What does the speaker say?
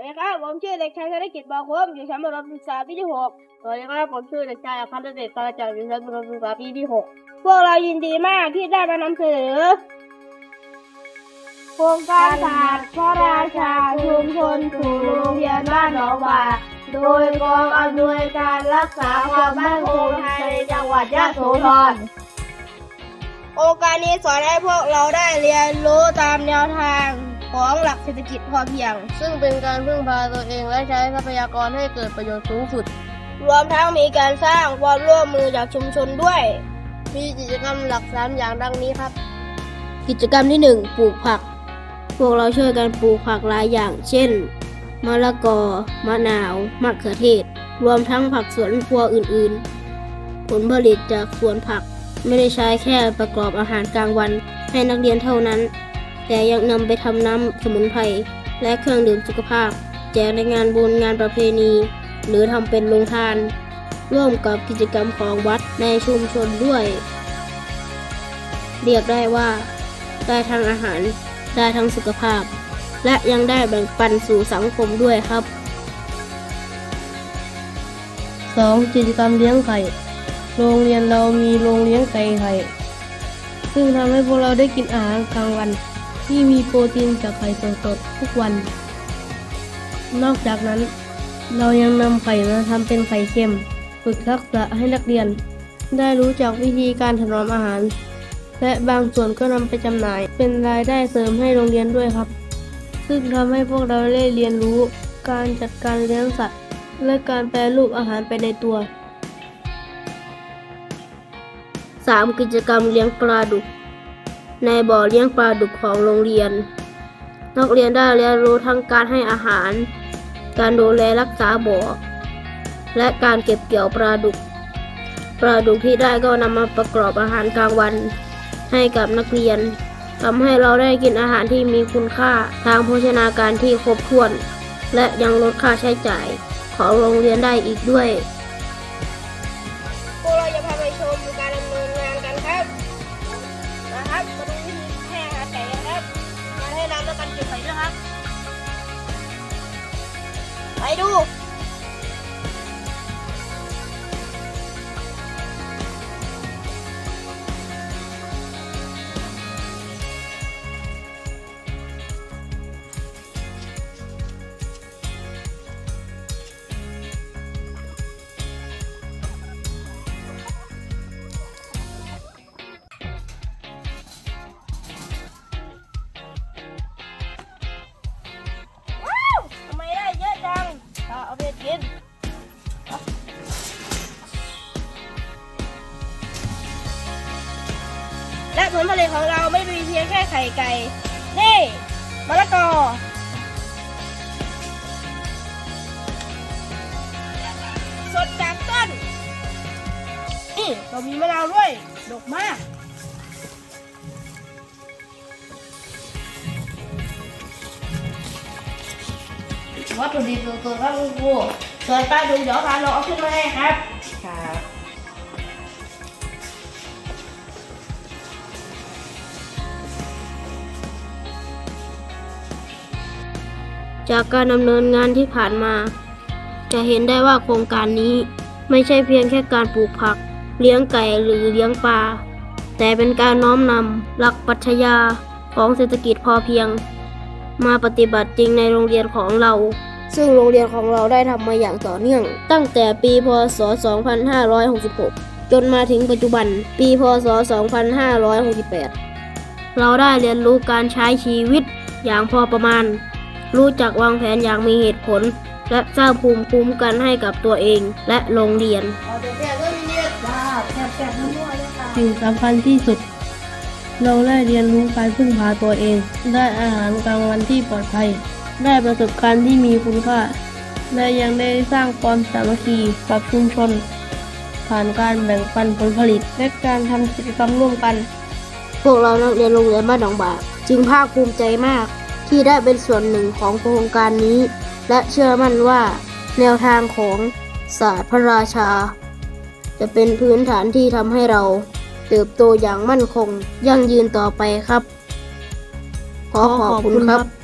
สวัสดีครับผมชื่อเด็กชายธนกิจบางคมอยู่ชั้นประถมศึกษาปีที่หกสวัสดีครับผมชื่อเด็กชายอภันธ์เดชกาจากอยู่ชั้นประถมศึกษาปีที่หกพวกเรายินดีมากที่ได้มานำเสนอโครงการศาสตร์พระราชาชุมชนสู่โรงเรียนบ้านหนองบาโดยกองอำนวยการรักษาความมั่นคงภายในจังหวัดยะโสธรโครงการนี้สอนให้พวกเราได้เรียนรู้ตามแนวทาง ของหลักเศรษฐกิจพอเพียง ซึ่งเป็นการพึ่งพาตัวเองและใช้ทรัพยากรให้เกิดประโยชน์สูงสุด รวมทั้งมีการสร้างความร่วมมือจากชุมชนด้วย มีกิจกรรมหลักสามอย่างดังนี้ครับ กิจกรรมที่1ปลูกผัก พวกเราช่วยกันปลูกผักหลายอย่าง เช่น มะละกอ มะนาว มะเขือเทศ รวมทั้งผักสวนครัวอื่นๆ ผลผลิตจากสวนผักไม่ได้ใช้แค่ประกอบอาหารกลางวันให้นักเรียนเท่านั้น แต่ยังนำไปทำน้ำสมุนไพรและเครื่องดื่มสุขภาพ แจกในงานบุญงานประเพณี หรือทำเป็นโรงทาน ร่วมกับกิจกรรมของวัดในชุมชนด้วย เรียกได้ว่า ได้ทั้งอาหาร ได้ทั้งสุขภาพ และยังได้แบ่งปันสู่สังคมด้วยครับ 2. กิจกรรมเลี้ยงไข่โรงเรียนเรามีโรงเลี้ยงไก่ไข่ซึ่งทำให้พวกเราได้กินอาหารกลางวัน ที่มีโปรตีนจากไข่สดๆทุกวัน นอกจากนั้น เรายังนำไข่มาทำเป็นไข่เค็ม ฝึกทักษะให้นักเรียน ได้รู้จักวิธีการถนอมอาหาร และบางส่วนก็นำไปจำหน่าย เป็นรายได้เสริมให้โรงเรียนด้วยครับ ซึ่งทำให้พวกเราได้เรียนรู้การจัดการเลี้ยงสัตว์ และการแปรรูปอาหารไปในตัว 3. กิจกรรมเลี้ยงปลาดุก ในบ่อเลี้ยงปลาดุกของโรงเรียน นักเรียนได้เรียนรู้ทั้งการให้อาหาร การดูแลรักษาบ่อ และการเก็บเกี่ยวปลาดุก ปลาดุกที่ได้ก็นำมาประกอบอาหารกลางวัน ให้กับนักเรียนทำให้เราได้กินอาหารที่มีคุณค่าทางโภชนาการที่ครบถ้วน และยังลดค่าใช้จ่ายของโรงเรียนได้อีกด้วย ผลผลิตของเราไม่มีเพียงแค่ไข่ไก่ นี่มะละกอ สดจากต้น นี่เรามีมะนาวด้วย ดกมาก วัตถุดิบสดๆครับคุณครูส่วนปลาดุกเดี๋ยวพาเราเอาขึ้นมาให้ครับ ครับ จากการดำเนินงานที่ผ่านมา จะเห็นได้ว่าโครงการนี้ไม่ใช่เพียงแค่การปลูกผัก เลี้ยงไก่หรือเลี้ยงปลา แต่เป็นการน้อมนำหลักปรัชญาของเศรษฐกิจพอเพียง มาปฏิบัติจริงในโรงเรียนของเรา ซึ่งโรงเรียนของเราได้ทำมาอย่างต่อเนื่อง ตั้งแต่ปีพศ 2566 จนมาถึงปัจจุบัน ปีพศ 2568 เราได้เรียนรู้การใช้ชีวิตอย่างพอประมาณ รู้จักวางแผนอย่างมีเหตุผล และสร้างภูมิคุ้มกันให้กับตัวเองและโรงเรียนเอาเดี๋ยวแกก็มีเนี่ยจ้าแสบๆมั่วๆเลยค่ะสิ่งสำคัญที่สุด เราได้เรียนรู้การพึ่งพาตัวเอง ได้อาหารกลางวันที่ปลอดภัย ได้ประสบการณ์ที่มีคุณค่า และยังได้สร้างความสามัคคีกับชุมชน ผ่านการแบ่งปันผลผลิต และการทำกิจกรรมร่วมกัน พวกเรานักเรียนโรงเรียนบ้านหนองบากจึงภาคภูมิใจมาก ที่ได้เป็นส่วนหนึ่งของโครงการนี้ และเชื่อมั่นว่า แนวทางของศาสตร์พระราชา จะเป็นพื้นฐานที่ทำให้เราเติบโตอย่างมั่นคงยั่งยืนต่อไปครับ ขอขอบคุณครับ